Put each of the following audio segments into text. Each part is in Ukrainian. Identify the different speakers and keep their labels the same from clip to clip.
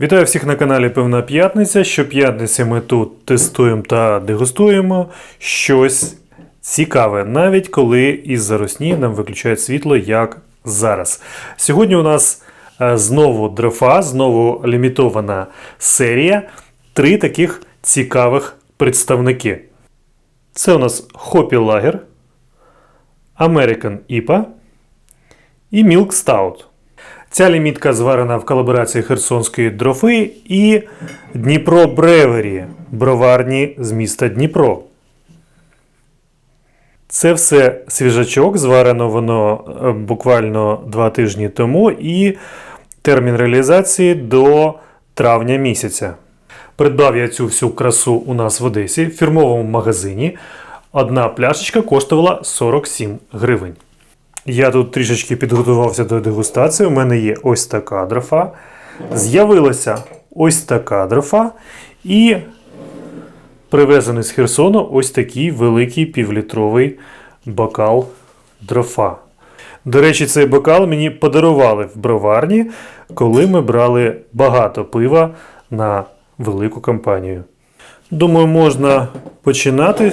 Speaker 1: Вітаю всіх на каналі Певна П'ятниця. Щоп'ятниці ми тут тестуємо та дегустуємо щось цікаве, навіть коли із-за русні нам виключають світло, як зараз. Сьогодні у нас е, знову дрофа, знову лімітована серія. Три таких цікавих представники. Це у нас Hoppy Lager, American IPA і Milk Stout. Ця лімітка зварена в колаборації Херсонської дрофи і Дніпро Бревері, броварні з міста Дніпро. Це все свіжачок, зварено воно е, буквально два тижні тому, і термін реалізації до травня місяця. Придбав я цю всю красу у нас в Одесі в фірмовому магазині. Одна пляшечка коштувала 47 гривень. Я тут трішечки підготувався до дегустації. У мене є ось така дрофа. З'явилася ось така дрофа. І привезений з Херсону ось такий великий півлітровий бокал дрофа. До речі, цей бокал мені подарували в броварні, коли ми брали багато пива на велику компанію. Думаю, можна починати.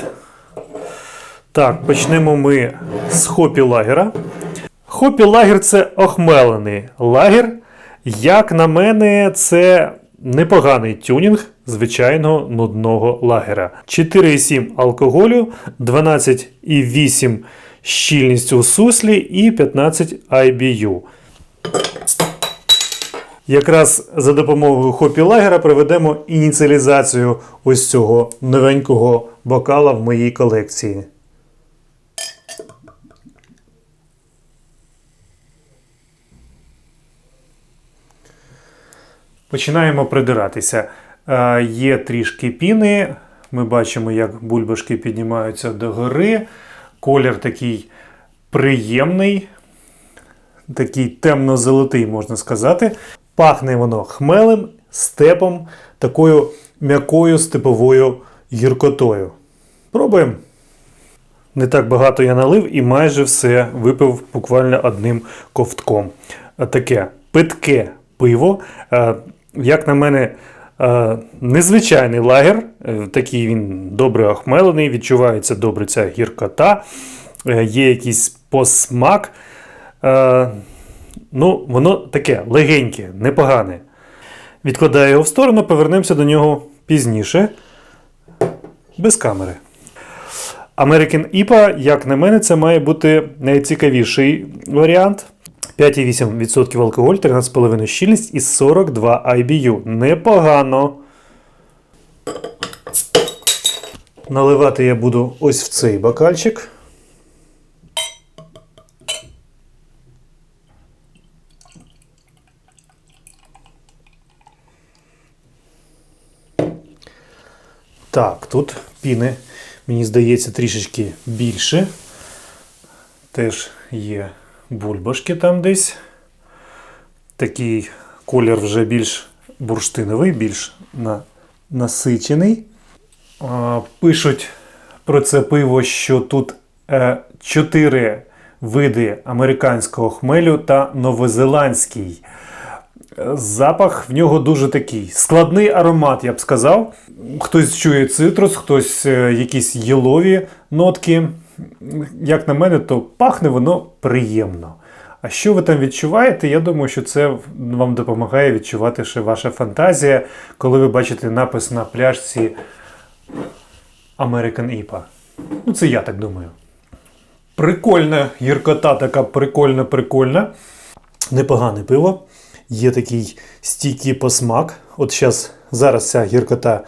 Speaker 1: Так, почнемо ми з хопі лагера. Хопі лагер це охмелений лагер. Як на мене, це непоганий тюнінг звичайного нудного лагера. 4,7 алкоголю, 12,8 щільність у суслі і 15 IBU. Якраз за допомогою хопі лагера проведемо ініціалізацію ось цього новенького бокала в моїй колекції. Починаємо придиратися. Е, Є трішки піни. Ми бачимо, як бульбашки піднімаються догори. Колір такий приємний, такий темно-золотий, можна сказати. Пахне воно хмелем, степом, такою м'якою степовою гіркотою. Пробуємо. Не так багато я налив і майже все випив буквально одним ковтком. Таке питке пиво. Як на мене, е, незвичайний лагер. Е, Такий він добре охмелений, відчувається добре ця гіркота, Е, є якийсь посмак. Ну, воно таке легеньке, непогане. Відкладаю його в сторону, повернемося до нього пізніше. Без камери. American IPA, як на мене, це має бути найцікавіший варіант. 5,8% алкоголь, 13,5 щільність і 42 IBU. Непогано. Наливати я буду ось в цей бокальчик. Так, тут піни, мені здається, трішечки більше. Теж є бульбашки там десь. Такий колір вже більш бурштиновий, більш на, насичений. А, пишуть про це пиво, що тут е, чотири види американського хмелю та новозеландський. Запах в нього дуже такий складний аромат, я б сказав. Хтось чує цитрус, хтось е, якісь єлові нотки. Як на мене, то пахне воно приємно. А що ви там відчуваєте? Я думаю, що це вам допомагає відчувати ще ваша фантазія, коли ви бачите напис на пляшці American IPA. Ну, це я так думаю. Прикольна гіркота, така прикольна, прикольна. Непогане пиво. Є такий стійкий посмак. От щас, зараз ця гіркота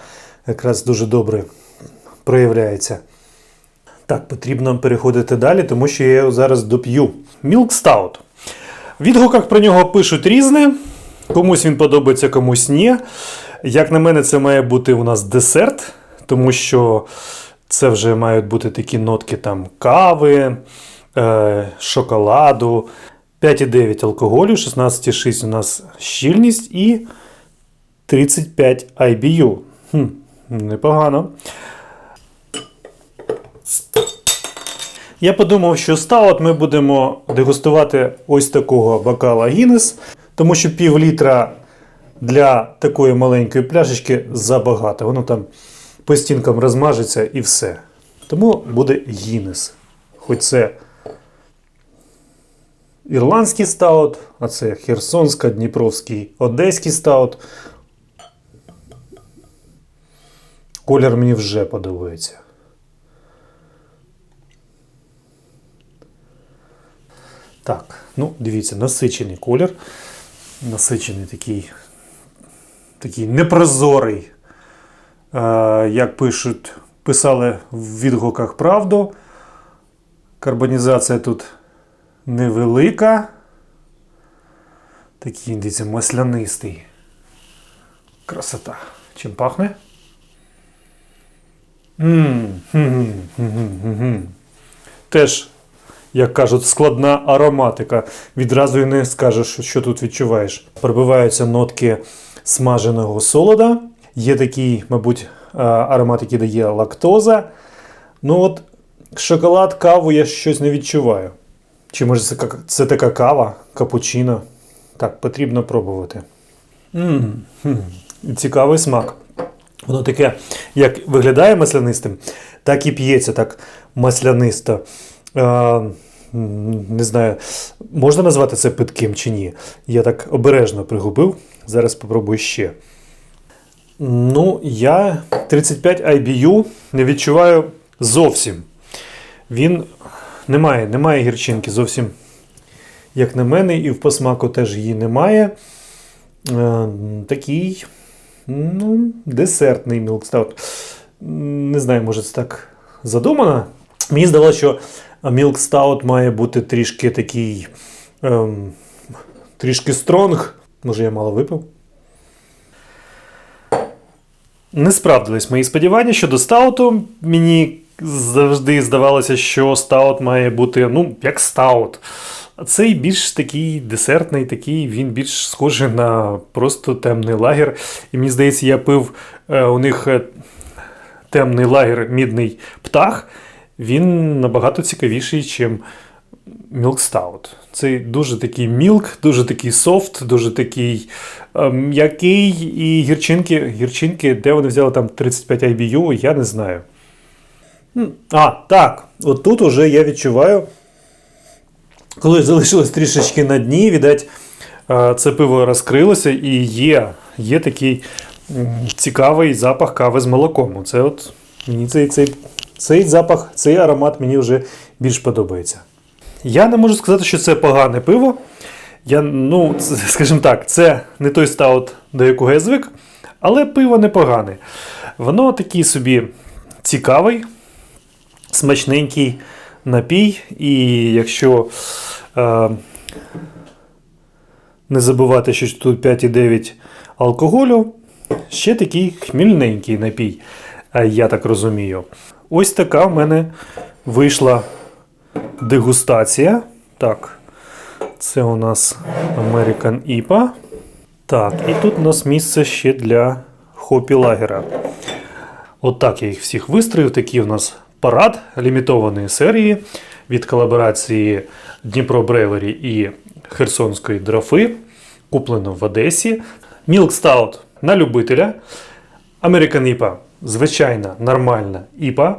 Speaker 1: якраз дуже добре проявляється. Так, потрібно переходити далі, тому що я його зараз доп'ю. Milk Stout. Відгуках про нього пишуть різне. Комусь він подобається, комусь ні. Як на мене, це має бути у нас десерт, тому що це вже мають бути такі нотки там кави, е, шоколаду. 5,9 алкоголю, 16,6 у нас щільність і 35 IBU. Хм, непогано. Я подумав, що стаут ми будемо дегустувати ось такого бокала Гіннес, тому що пів літра для такої маленької пляшечки забагато. Воно там по стінкам розмажеться і все. Тому буде Гіннес. Хоч це ірландський стаут, а це Херсонська, Дніпровський, Одеський стаут. Колір мені вже подобається. Так, ну дивіться, насичений колір. Насичений такий, такий непрозорий. Е, як пишуть, писали в відгуках правду. Карбонізація тут невелика. Такий, дивіться, маслянистий. Красота. Чим пахне? М. Теж, як кажуть, складна ароматика. Відразу і не скажеш, що тут відчуваєш. Пробиваються нотки смаженого солода. Є такий, мабуть, аромат, який дає лактоза. Ну от шоколад, каву я щось не відчуваю. Чи може це, це така кава, капучино? Так, потрібно пробувати. м хм. Цікавий смак. Воно таке, як виглядає маслянистим, так і п'ється так маслянисто. Не знаю, можна назвати це питким чи ні. Я так обережно пригубив. Зараз спробую ще. Ну, я 35 IBU не відчуваю зовсім. Він не має, немає гірчинки зовсім, як на мене, і в посмаку теж її немає. Е, такий, ну, десертний мілкстаут. Не знаю, може це так задумано. Мені здалося, що Milk Stout має бути трішки такий. Ем, трішки стронг. Може, я мало випив? Не справдились мої сподівання щодо стауту. Мені завжди здавалося, що стаут має бути, ну, як стаут. Цей більш такий десертний, такий, він більш схожий на просто темний лагер. І мені здається, я пив е, у них е, темний лагер мідний птах. Він набагато цікавіший, ніж Milk Stout. Це дуже такий мілк, дуже такий софт, дуже такий м'який. І гірчинки, гірчинки, де вони взяли там 35 IBU, я не знаю. А, так. От тут уже я відчуваю, коли залишилось трішечки на дні, віддать, е, це пиво розкрилося і є, є такий цікавий запах кави з молоком. Це от мені цей, цей, цей запах, цей аромат мені вже більш подобається. Я не можу сказати, що це погане пиво. Я, ну, скажімо так, це не той стаут, до якого я звик, але пиво непогане. Воно такий собі цікавий, смачненький напій, і якщо е, не забувати, що тут 5,9 алкоголю, ще такий хмільненький напій, е, я так розумію. Ось така в мене вийшла дегустація. Так, це у нас American IPA. Так, і тут у нас місце ще для хопі лагера. Отак я їх всіх вистроїв. Такий у нас парад лімітованої серії від колаборації Дніпро Бревері і Херсонської драфи. Куплено в Одесі. Milk Stout на любителя. American IPA звичайна нормальна IPA.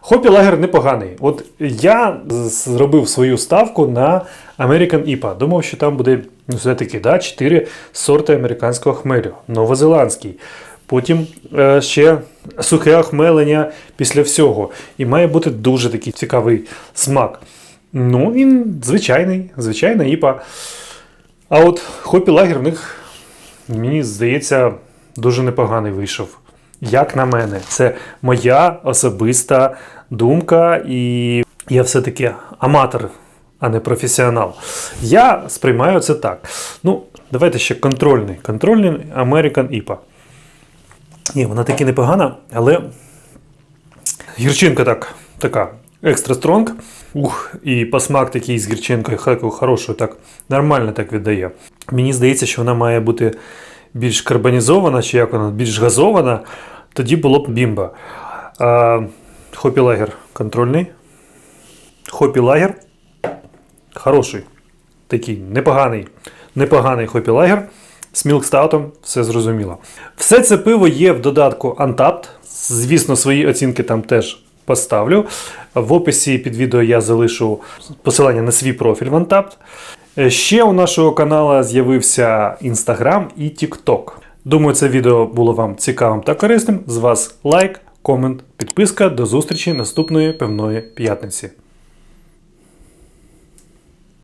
Speaker 1: Хопі лагер непоганий. От я зробив свою ставку на American IPA. Думав, що там буде ну, все-таки да, 4 сорти американського хмелю. Новозеландський. Потім е, ще сухе охмелення після всього. І має бути дуже такий цікавий смак. Ну, він звичайний, звичайна іпа. А от хопі лагер в них, мені здається, дуже непоганий вийшов. Як на мене, це моя особиста думка, і я все-таки аматор, а не професіонал. Я сприймаю це так. Ну, давайте ще контрольний. Контрольний American IPA. Ні, вона таки непогана, але гірчинка так, така екстра стронг. Ух, і посмак такий з гірчинкою хорошою, так нормально так віддає. Мені здається, що вона має бути більш карбонізована, чи як вона, більш газована, тоді було б бімба. Хопі лагер контрольний. Хопі лагер хороший. Такий непоганий, непоганий хопі лагер. з мілкстаутом, все зрозуміло. Все це пиво є в додатку Untapped. Звісно, свої оцінки там теж поставлю. В описі під відео я залишу посилання на свій профіль в Untapped. Е, Ще у нашого каналу з'явився Instagram і TikTok. Думаю, це відео було вам цікавим та корисним. З вас лайк, комент, підписка. До зустрічі наступної певної п'ятниці.